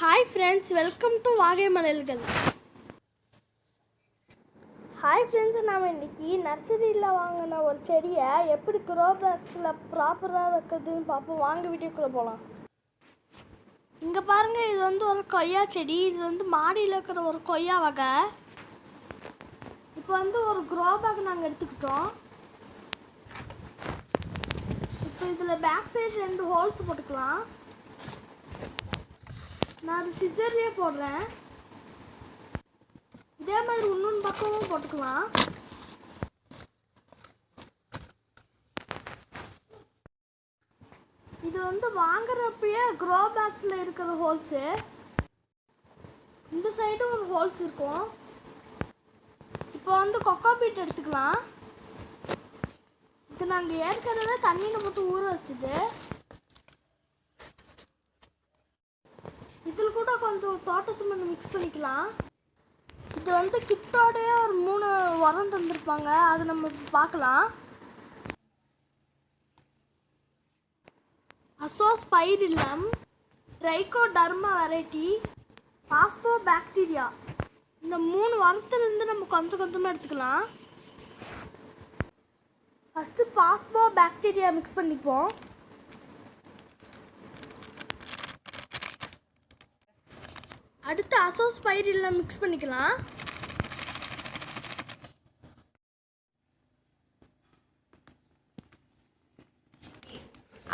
Hi friends welcome to வாகை மலையல்கள் hi friends நாம் இன்னைக்கு நர்சரியில் வாங்கின ஒரு செடியை எப்படி க்ரோ பாக்ஸில் ப்ராப்பராக வைக்கிறதுன்னு பார்ப்போம். வாங்க வீடியோக்குள்ளே போகலாம் இங்கே பாருங்கள் இது வந்து ஒரு கொய்யா செடி. இது வந்து மாடியில் இருக்கிற ஒரு கொய்யா வகை. இப்போ வந்து ஒரு க்ரோ பேக் நாங்கள் எடுத்துக்கிட்டோம். இப்போ இதில் பேக் சைடு ரெண்டு ஹோல்ஸ் போட்டுக்கலாம். நான் அது சிசர்லேயே போடுறேன். இதே மாதிரி இன்னொன்று பக்கமும் போட்டுக்கலாம். இது வந்து வாங்குறப்பயே க்ரோ பேக்ஸில் இருக்கிற ஹோல்ஸு இந்த சைடும் ஒரு ஹோல்ஸ் இருக்கும். இப்போ வந்து கொக்கோ பீட் எடுத்துக்கலாம். இது நாங்கள் ஏற்கனவே தண்ணியில் மட்டும் ஊற வச்சது இதில் கூட கொஞ்சம் தோட்டத்து மண் மிக்ஸ் பண்ணிக்கலாம். இது வந்து கிட்டோடையே ஒரு மூணு உரம் தந்திருப்பாங்க. அது நம்ம பார்க்கலாம். Azospirillum trichoderma variety phosphobacteria இந்த மூணு உரத்துலேருந்து நம்ம கொஞ்சம் கொஞ்சமாக எடுத்துக்கலாம். ஃபஸ்ட்டு பாஸ்போ பாக்டீரியா மிக்ஸ் பண்ணிப்போம். அடுத்து அசோஸ் அசோஸ்பைரில் மிக்ஸ் பண்ணிக்கலாம்.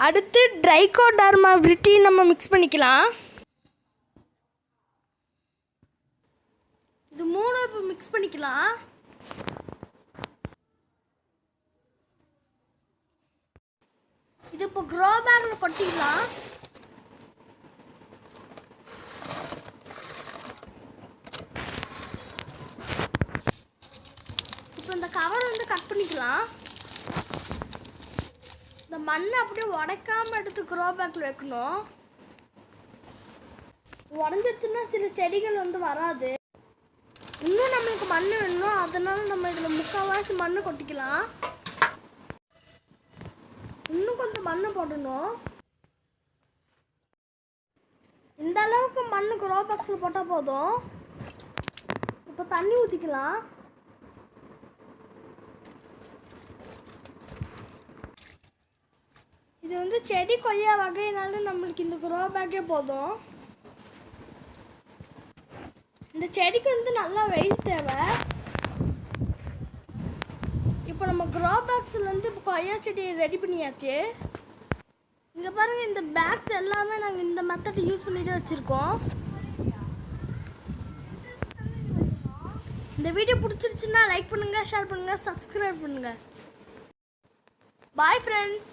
அடுத்து ட்ரைகோடர்மா விரிட்டி நம்ம மிக்ஸ் பண்ணிக்கலாம். இது மூணு இப்போ மிக்ஸ் பண்ணிக்கலாம். இது இப்போ க்ரோ பேக்கில் கொட்டிக்கலாம் கவர் வந்து கட் பண்ணிக்கலாம். இந்த மண்ணை அப்படியே உடைக்காமல் எடுத்து க்ரோ பேக்கில் வைக்கணும். உடஞ்சிருச்சுன்னா சில செடிகள் வந்து வராது. இன்னும் நம்மளுக்கு மண் வேணும். அதனால நம்ம இதில் முக்கால்வாசி மண் கொட்டிக்கலாம். இன்னும் கொஞ்சம் மண்ணை போடணும். இந்த அளவுக்கு மண் க்ரோ பாக்ஸில் போட்டால் போதும். இப்போ தண்ணி ஊற்றிக்கலாம் இது வந்து செடி கொய்யா வகையினால நம்மளுக்கு இந்த க்ரோ பேக்கே போதும். இந்த செடிக்கு வந்து நல்லா வெயில் தேவை. இப்போ நம்ம க்ரோ பேக்ஸ்லேருந்து இப்போ கொய்யா செடியை ரெடி பண்ணியாச்சு. இங்கே பாருங்கள் இந்த பேக்ஸ் எல்லாமே நாங்கள் இந்த மெத்தட் யூஸ் பண்ணி தான் வச்சுருக்கோம். இந்த வீடியோ பிடிச்சிருச்சுன்னா லைக் பண்ணுங்கள் ஷேர் பண்ணுங்கள் சப்ஸ்கிரைப் பண்ணுங்கள் பாய் ஃப்ரெண்ட்ஸ்